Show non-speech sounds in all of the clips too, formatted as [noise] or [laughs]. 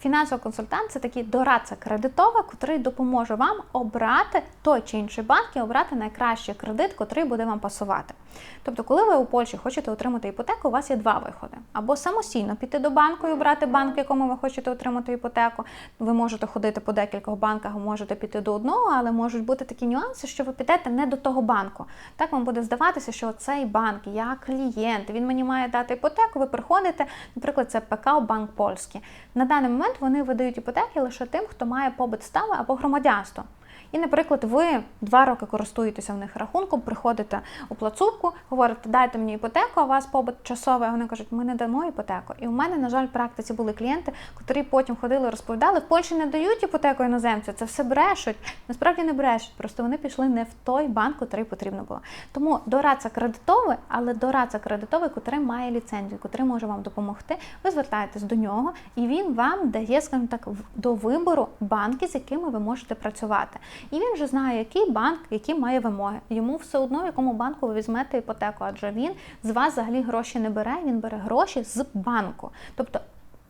Фінансовий консультант це такий дорадця кредитова, котрий допоможе вам обрати той чи інший банк і обрати найкращий кредит, котрий буде вам пасувати. Тобто, коли ви у Польщі хочете отримати іпотеку, у вас є два виходи: або самостійно піти до банку і обрати банк, в якому ви хочете отримати іпотеку. Ви можете ходити по декількох банках, можете піти до одного, але можуть бути такі нюанси, що ви підете не до того банку. Так вам буде здаватися, що цей банк, я клієнт, він мені має дати іпотеку. Ви приходите, наприклад, це ПК Банк Польський. На даний момент вони видають іпотеки лише тим, хто має побит стави або громадянство. І, наприклад, ви два роки користуєтеся в них рахунком, приходите у плацовку, говорите, дайте мені іпотеку, а у вас побут часовий. Вони кажуть, ми не дамо іпотеку. І у мене, на жаль, в практиці були клієнти, котрі потім ходили, розповідали, в Польщі не дають іпотеку іноземцю, це все брешуть. Насправді не брешуть, просто вони пішли не в той банк, котрий потрібно було. Тому дорадця кредитовий, але дорадця кредитовий, котрий має ліцензію, котрий може вам допомогти. Ви звертаєтесь до нього, і він вам дає, скажімо так, до вибору банки, з якими ви можете працювати. І він вже знає, який банк, які має вимоги. Йому все одно, в якому банку ви візьмете іпотеку, адже він з вас взагалі гроші не бере, він бере гроші з банку. Тобто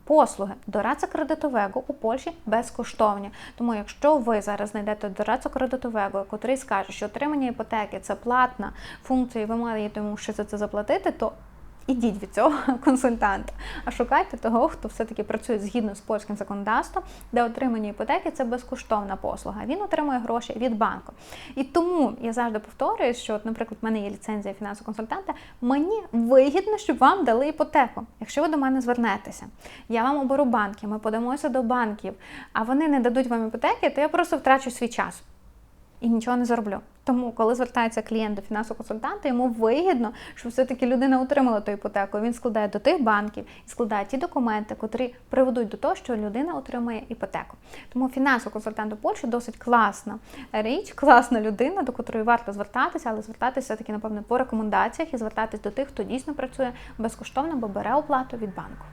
Послуги дорадця кредитового у Польщі безкоштовні. Тому, якщо ви зараз знайдете дорадця кредитового, котрий скаже, що отримання іпотеки це платна функція, і ви маєте йому ще за це заплатити, то ідіть від цього [laughs] консультанта, а шукайте того, хто все-таки працює згідно з польським законодавством, де отримання іпотеки це безкоштовна послуга. Він отримує гроші від банку. І тому я завжди повторюю, що, от, наприклад, в мене є ліцензія фінансового консультанта. Мені вигідно, щоб вам дали іпотеку. Якщо ви до мене звернетеся, я вам оберу банки, ми подаємося до банків, а вони не дадуть вам іпотеки, то я просто втрачу свій час і нічого не зароблю. Тому, коли звертається клієнт до фінансового консультанта, йому вигідно, щоб все-таки людина отримала ту іпотеку. Він складає до тих банків і складає ті документи, котрі приведуть до того, що людина отримає іпотеку. Тому фінансовий консультант у Польщі досить класна річ, класна людина, до котрої варто звертатися, але звертатися таки, напевно, по рекомендаціях і звертатись до тих, хто дійсно працює безкоштовно, бо бере оплату від банку.